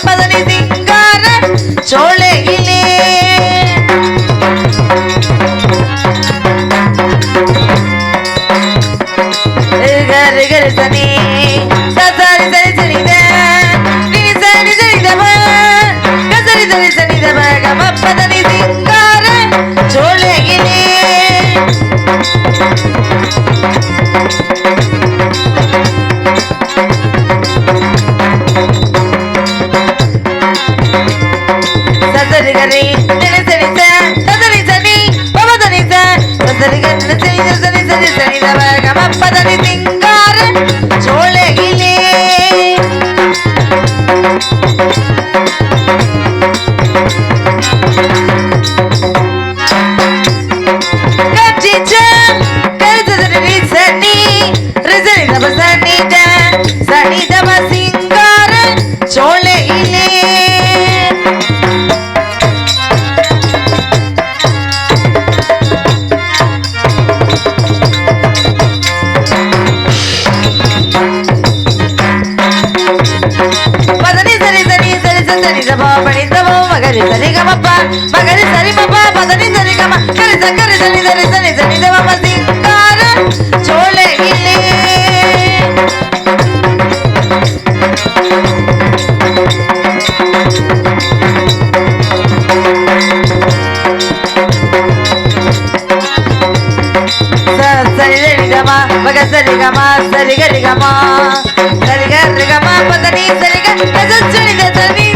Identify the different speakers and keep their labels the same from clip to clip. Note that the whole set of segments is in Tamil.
Speaker 1: பதனி திங்கார சோலையிலே. ரிகர் ரிகர் தனி Thank சரிகமா சரிக சரிகமா பதனி சரிக சரிக தனி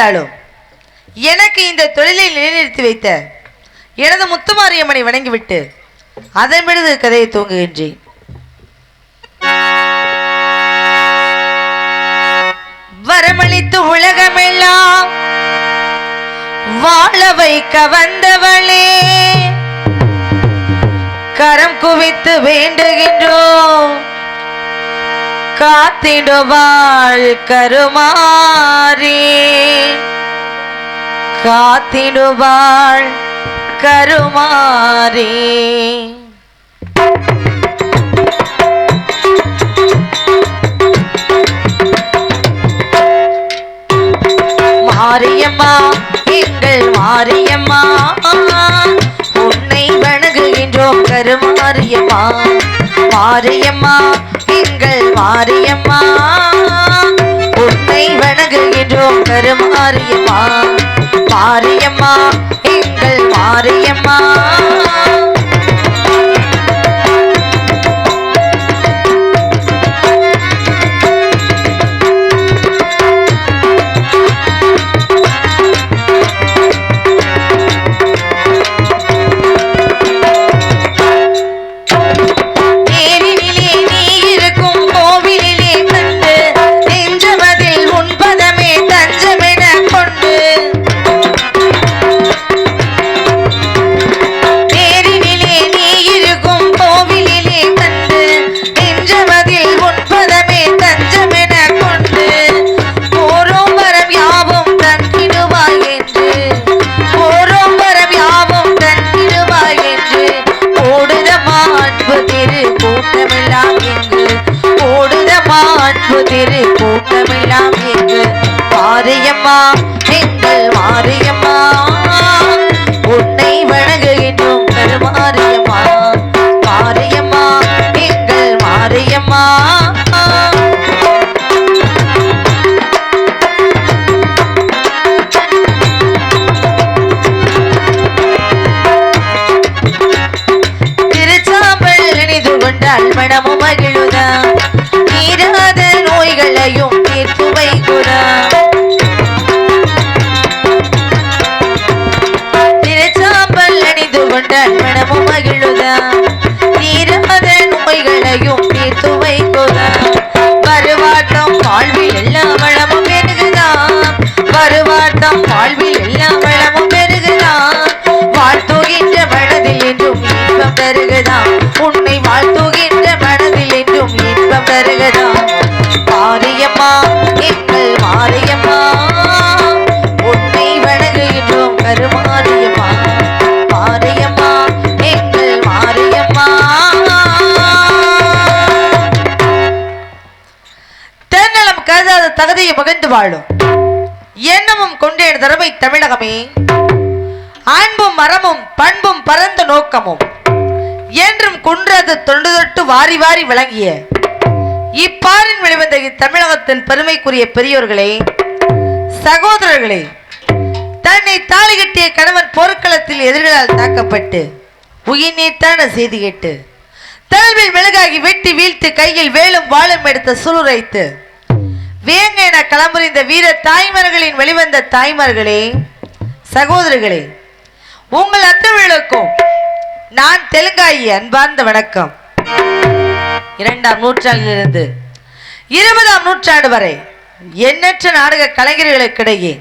Speaker 1: இருந்தாலும் எனக்கு இந்த தொழிலை நிலைநிறுத்தி வைத்த எனது முத்துமாரியம்மனை வணங்கிவிட்டு அதன் பிறகு கதையை தூங்குகின்றேன் வரமளித்து உலகமெல்லாம் வாழ வைக்க வந்தவளே கரம் குவித்து வேண்டுகின்றோம். காத்திடுவாள் கருமாறி. காத்திடுவாள் கருமாறி. மாரியம்மா எங்கள் மாரியம்மா உன்னை வணங்குகின்றோம் கருமாரியம்மா. மாரியம்மா கருமாரியம்மா உன்னை வணங்குகின்றோம் கருமாரியம்மா மாரியம்மா எங்கள் மாரியம்மா. கதையை பகிர்ந்து வாழும் எண்ணமும் கொண்டேன் தரவை தமிழகமே. அன்பும் மரமும் பண்பும் பரந்த நோக்கமும். என்றும் குன்றது தொண்டு தொட்டு வாரி வாரி விளங்கிய. இப்பாரின் வெளிவந்த இத்தமிழகத்தின் பெருமைக்குரிய பெரியோர்களே சகோதரர்களே தன்னை தாலி கட்டிய கணவன் போர்க்களத்தில் எதிர்களால் தாக்கப்பட்டு உயிர் நீத்தான செய்தி கேட்டு தழுவில் மெழுகாகி வெட்டி வீழ்த்து கையில் வேலும் வாழும் எடுத்த சுளுரைத்து வேங்க என களமுறிந்த வீர தாய்மார்களின் வெளிவந்த தாய்மார்களே சகோதரர்களே உங்கள் அத்தவர்களுக்கும் நான் தெலுங்காயி அன்பார்ந்த வணக்கம். இரண்டாம் நூற்றாண்டிலிருந்து இருபதாம் நூற்றாண்டு வரை எண்ணற்ற நாடக கலைஞர்களுக்கிடையே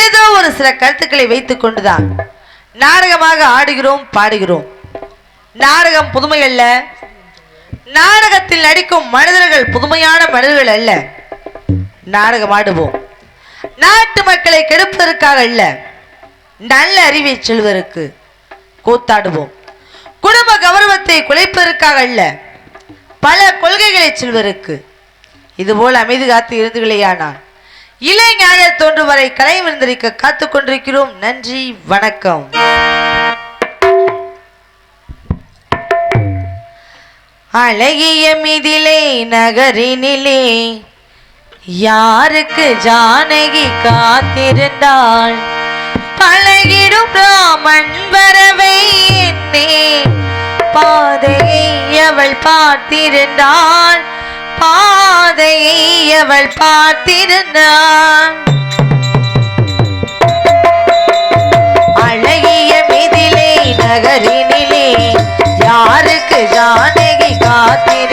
Speaker 1: ஏதோ ஒரு சில கருத்துக்களை வைத்துக் கொண்டுதான் நாடகமாக ஆடுகிறோம் பாடுகிறோம். நாடகம் புதுமை அல்ல நாடகத்தில் நடிக்கும் மனிதர்கள் புதுமையான மனிதர்கள் அல்ல. நாடகம் ஆடுவோம் நாட்டு மக்களை கெடுப்பதற்காக அல்ல நல்ல அறிவை செல்வதற்கு கூத்தாடுவோம். குடும்ப கௌரவத்தை குலைப்பதற்காக அல்ல பல கொள்கைகளை செல்வதற்கு இதுபோல் அமைதி காத்து இருந்துகளேயானால் இளைஞான தோன்றும் வரை கலை விருந்தளிக்க காத்துக் கொண்டிருக்கிறோம். நன்றி வணக்கம். அழகிய மிதிலே நகரினிலே யாருக்கு ஜானகி காத்திருந்தாள்? பழகிடும் ராமன் வரவை என்னே பாதையை அவள் பார்த்திருந்தாள். பாதையை அவள் பார்த்திருந்தாள். அழகிய மிதிலே நகரினிலே யாருக்கு ஜானகி காத்திரு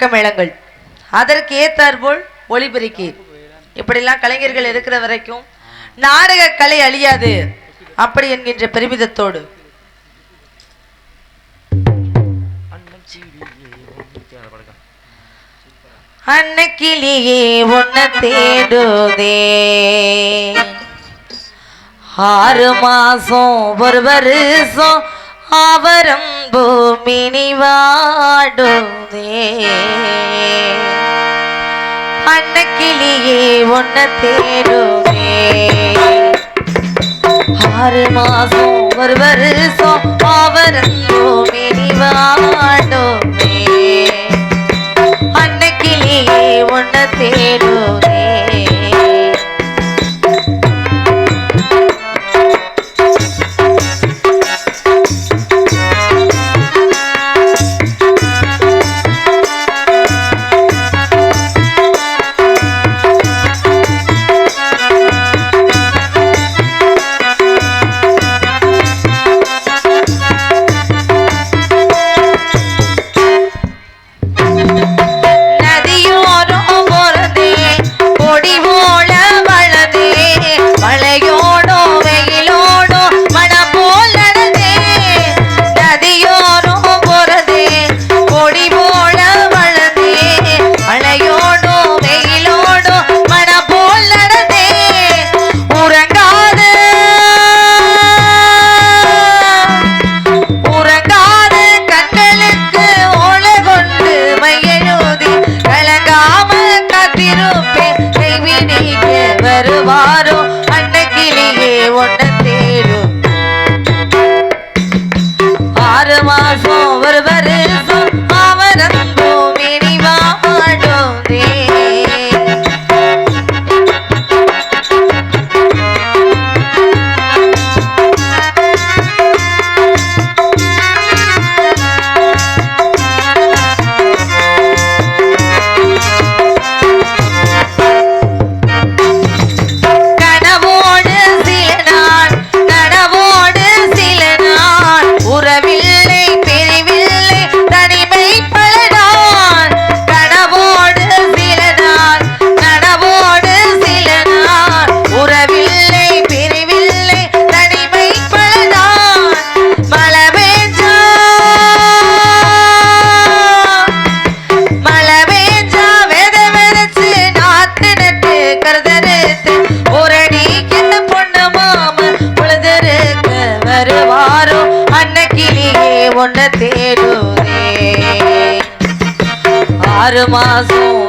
Speaker 1: பக்க அதற்கு ஏத்தாற்போல் ஒளிபெருக்கி இப்படிலாம் கலைஞர்கள் இருக்கிற வரைக்கும் நாடக கலை அழியாது அப்படி என்கின்ற பெருமிதத்தோடு. அன்னக்கிளியே ஒன்ன தேடுதே. ஆறு மாசம் ஒரு வருஷம் அவரம் பூமினி வாடுதே அன்னக்கிளியே உன்ன தேடுதே. ஆறு மாசம் ஒரு வருஷம் அவரம் பூமினி வாடுதே அன்னக்கிளியே உன்ன தேடுதே ஆறு மாசம் ஒரு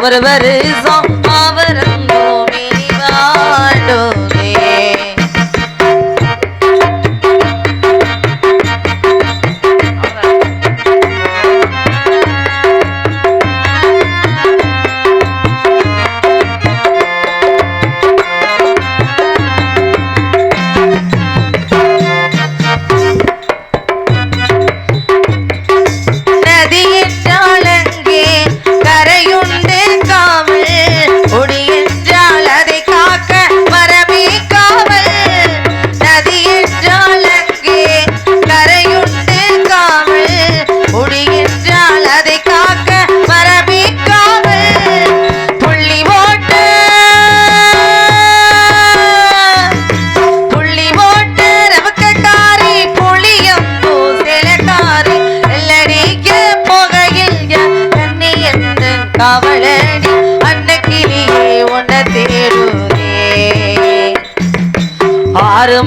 Speaker 1: மாசம்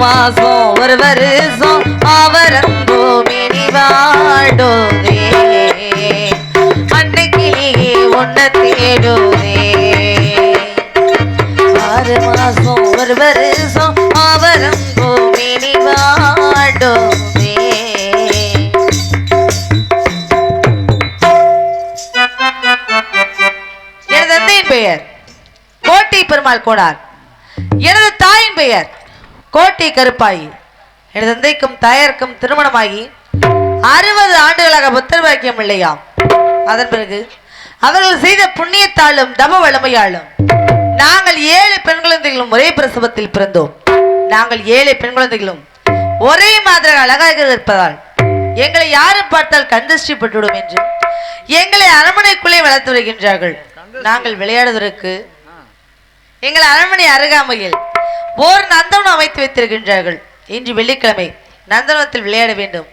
Speaker 1: மாசம் ஒரு வருஷம் அவரங்கோ மினி வாடுதே அன்னக்கிளியே உன்ன தேடுதே ஆறு மாசம் ஒரு வருஷம் அவரம் பூமினி வாடுமே பெயர் கோட்டை பெருமாள் கோடார். கோட்டை கருப்பாயி. எனது தந்தைக்கும் தாயாருக்கும் திருமணமாகி அறுபது ஆண்டுகளாக புத்தர் வாக்கியம் இல்லையாம் அதன் பிறகு அவர்கள் செய்த புண்ணியத்தாலும் தம வளமையாலும் நாங்கள் ஏழு பெண் குழந்தைகளும் ஒரே பிரசவத்தில் பிறந்தோம். நாங்கள் ஏழு பெண் குழந்தைகளும் ஒரே மாதிரி அழகாக இருப்பதால் எங்களை யாரும் பார்த்தால் கண் பட்டுவிடும் என்று எங்களை அரண்மனைக்குள்ளே வளர்த்து வருகின்றார்கள். நாங்கள் விளையாடுவதற்கு எங்கள் அரண்மனை அருகாமையில் ஓர் நந்தவனம் அமைத்து வைத்திருக்கின்றார்கள். இன்று வெள்ளிக்கிழமை நந்தவனத்தில் விளையாட வேண்டும்.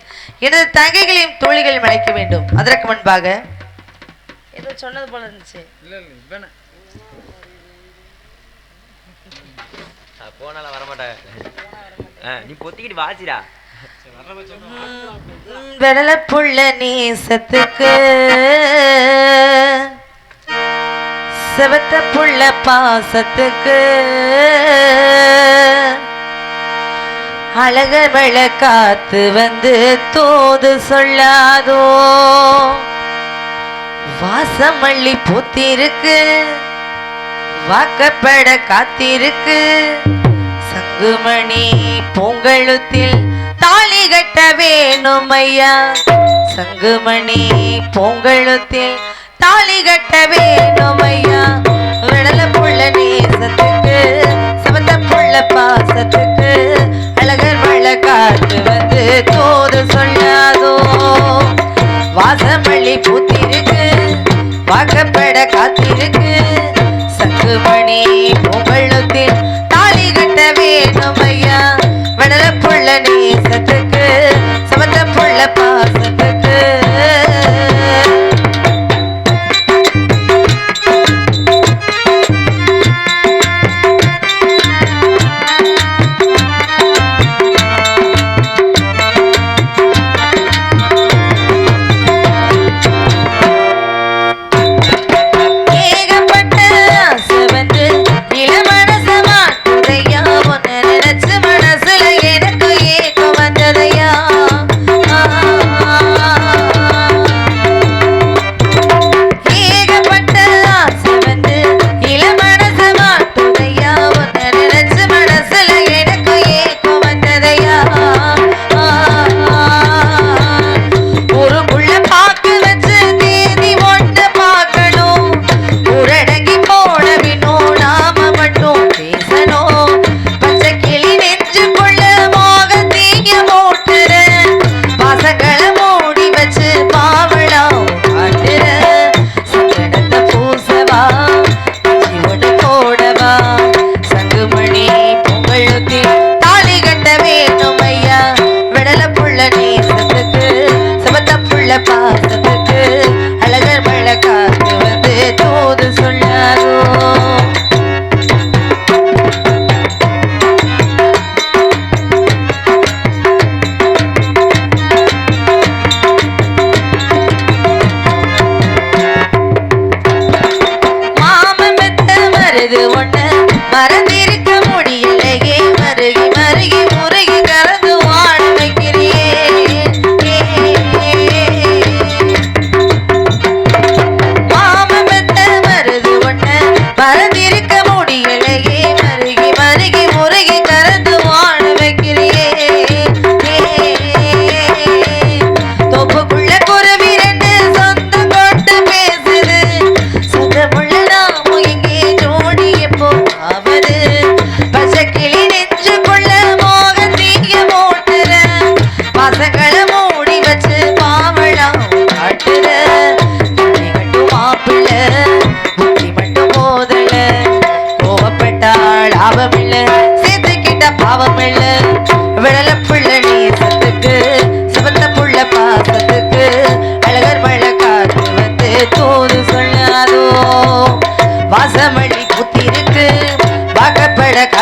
Speaker 1: எனது தங்கைகளையும் தோழிகளையும் அழைக்க வேண்டும். அதற்கு முன்பாக ஏதோ சொன்னது போல இருந்துச்சு.
Speaker 2: போனால வரமாட்டேன் நீ பொத்திக்கிட்டு வாசிடா
Speaker 1: வெடலப்புள்ள நேசத்துக்கு செவத்த புள்ள பாசத்துக்கு அழகர் காத்து வந்து தோது சொல்லாதோ? வாசமல்லி பூத்திருக்கு வாக்கப்பட காத்திருக்கு. சங்குமணி பூங்கழுத்தில் தாலி கட்ட வேணும் ஐயா சங்குமணி பூங்கழுத்தில் தாலி கட்ட வேணும் ஐயா விடல புள்ள நேசத்துக்கு சவந்த புள்ள பாசத்துக்கு தோது சொல்லாதோ? வாசமல்லி பூத்திருக்கு வாக்கப்பட காத்திருக்கு. சங்குமணி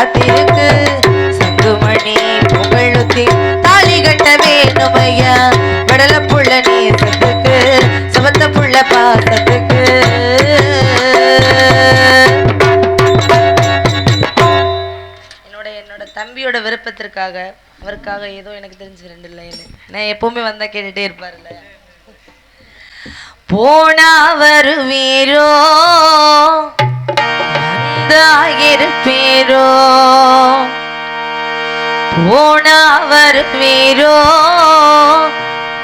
Speaker 1: காத்திருக்கு. சங்குமணி புகழுத்தி தாலி கட்ட வேணும் ஐயா. விடல புள்ள நேசத்துக்கு சமத்த புள்ள பாசத்துக்கு. என்னோட என்னோட தம்பியோட விருப்பத்திற்காக அவருக்காக ஏதோ எனக்கு தெரிஞ்சு ரெண்டு லைன் நான் எப்பவுமே வந்தா கேட்டுட்டே இருப்பாருல்ல. போனா வருவீரோ? வந்தாயிருப்பீரோ போனா வீரோ?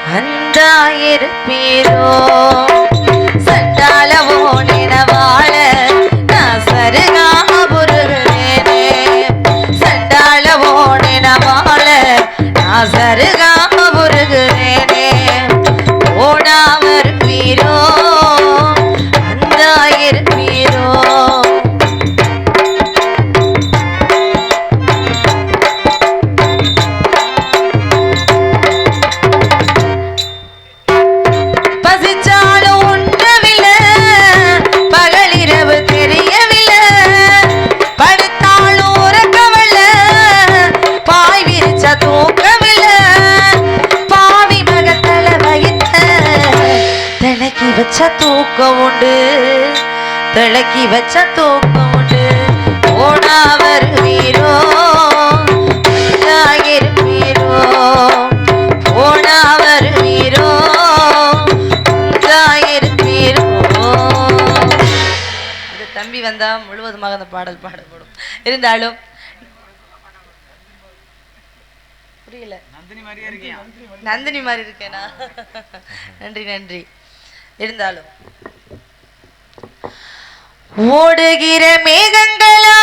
Speaker 1: வந்தாயிருப்பீரோ சண்டால ஓனின வாழ நான் சருகா வச்ச தூக்கம் உண்டு ஓடா வருவீரோ? இருப்பீரோ ஓடா வருவீரோ? இருப்பீரோ இது தம்பி வந்தா முழுவதுமாக அந்த பாடல் பாடப்படும். இருந்தாலும் புரியல. நந்தினி மாதிரி இருக்கேனா? நன்றி நன்றி. இருந்தாலும் ஓடுகிற மேகங்களா?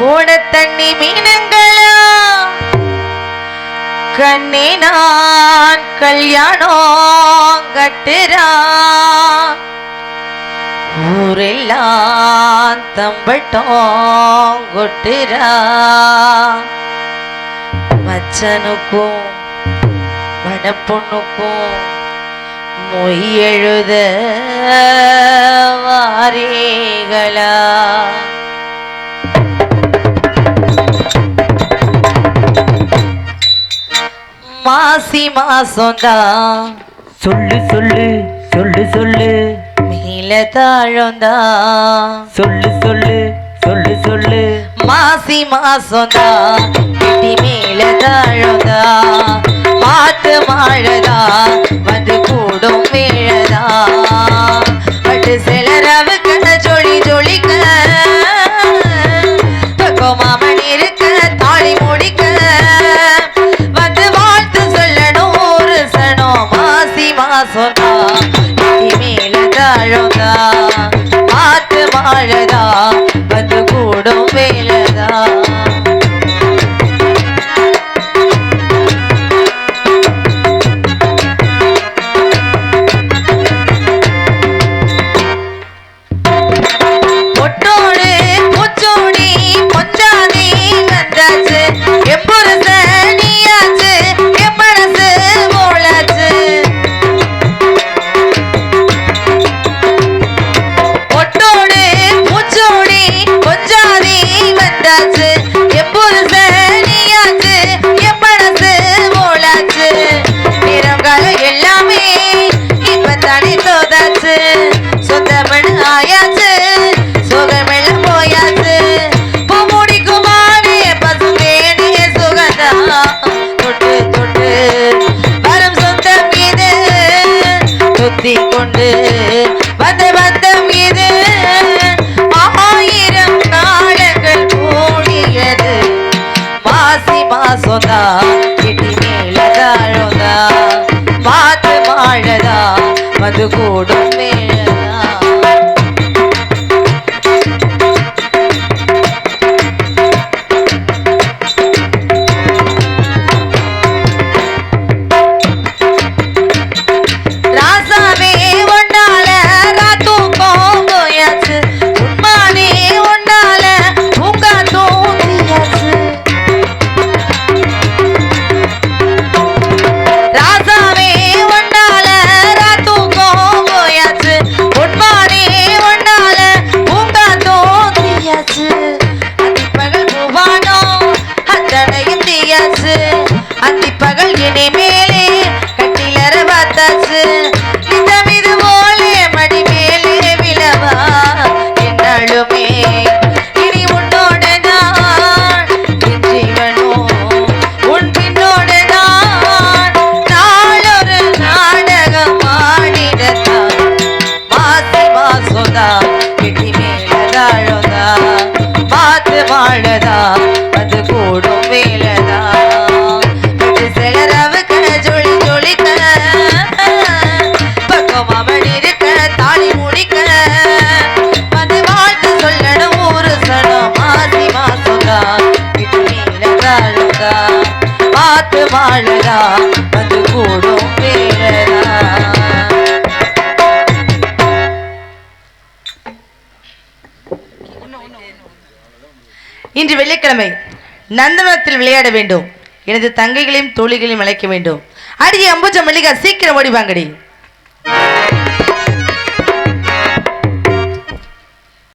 Speaker 1: ஓட தண்ணி மீனங்களா? கண்ணே நான் கல்யாணம் கட்டுறா. ஊரெல்லாம் தம்பட்டம் கொட்டுறா. மச்சனுக்கும் மணப்பொண்ணுக்கும் மொய் எழுத வாரீகளா மாசி மாசம்தான்
Speaker 2: சொல்லு சொல்லு சொல்லு சொல்லு.
Speaker 1: மேல தாழந்தான்
Speaker 2: சொல்லு சொல்லு சொல்லு சொல்லு.
Speaker 1: மாசி மாசம்தான் கிட்டி மேல தாழதா மாத்து மாழதா. வந்து கூடும் வீழதா பட்டு சிலரவு கண்ண ஜொலி ஜொலிக்க மாமன் இருக்க தாலி முடிக்க. வந்து வாழ்த்து சொல்லணும் ஒரு சனம் மாசி மாசம்தான் மேல தாழதா மாத்து வந்து கூடும் வே நந்தவனத்தில் விளையாட வேண்டும். எனது தங்கைகளையும் தோழிகளையும் அழைக்க வேண்டும். அடியே அம்புஜ மல்லிகா சீக்கிரம் ஓடிவாங்கடி